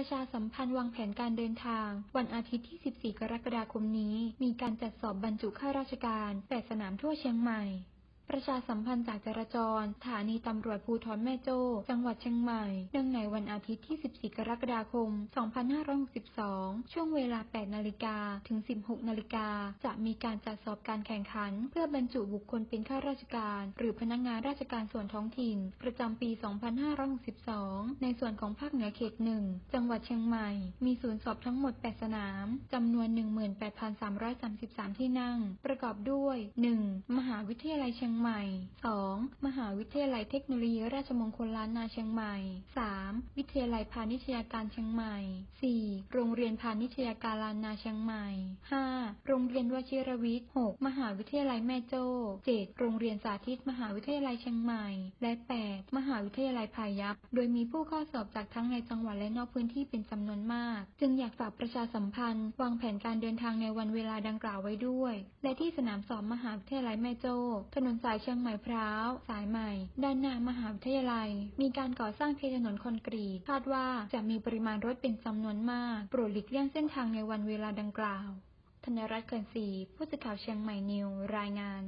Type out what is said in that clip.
ประชาสัมพันธ์วางแผนการเดินทาง วันอาทิตย์ที่ 14 กรกฎาคมนี้ มีการจัดสอบบรรจุข้าราชการ 8 สนามทั่วเชียงใหม่ ประชาสัมพันธ์จากจราจรสถานีตำรวจภูธรแม่โจ้ จังหวัดเชียงใหม่ เนื่องในวันอาทิตย์ที่ 14 กรกฎาคม 2562 ช่วงเวลา 8 นาฬิกา ถึง 16 นาฬิกา จะมีการจัดสอบการแข่งขัน เพื่อบรรจุบุคคลเป็นข้าราชการ หรือพนักงานราชการส่วนท้องถิ่น ประจำปี 2562 ในส่วนของภาคเหนือเขต1จังหวัดเชียงใหม่ มีศูนย์สอบทั้งหมด 8 สนาม จำนวน 18,333 ที่นั่ง ประกอบด้วย 1. มหาวิทยาลัยเชียงใหม่ 2. มหาวิทยาลัยเทคโนโลยีราชมงคลล้านนาเชียงใหม่ 3. วิทยาลัยพาณิชยาการเชียงใหม่ 4. โรงเรียนพาณิชยาการล้านนาเชียงใหม่ 5. โรงเรียนวชิรวิทย์ 6. มหาวิทยาลัยแม่โจ้ 7. โรงเรียนสาธิตมหาวิทยาลัยเชียงใหม่ และ 8. มหาวิทยาลัยพายัพ โดยมีผู้เข้าสอบจากทั้งในจังหวัดและนอกพื้นที่เป็นจำนวนมาก จึงอยากฝากประชาสัมพันธ์ วางแผนการเดินทางในวันเวลาดังกล่าวไว้ด้วย และที่สนามสอบมหาวิทยาลัยแม่โจ้ ถนนสายเชียงใหม่พร้าว สายใหม่ ด้านหน้ามหาวิทยาลัย มีการก่อสร้างเทถนนคอนกรีต คาดว่าจะมีปริมาณรถเป็นจำนวนมาก โปรดหลีกเลี่ยงเส้นทางในวันเวลาดังกล่าว ธนรัตน์เกินศรี ผู้สื่อข่าวเชียงใหม่นิวรายงาน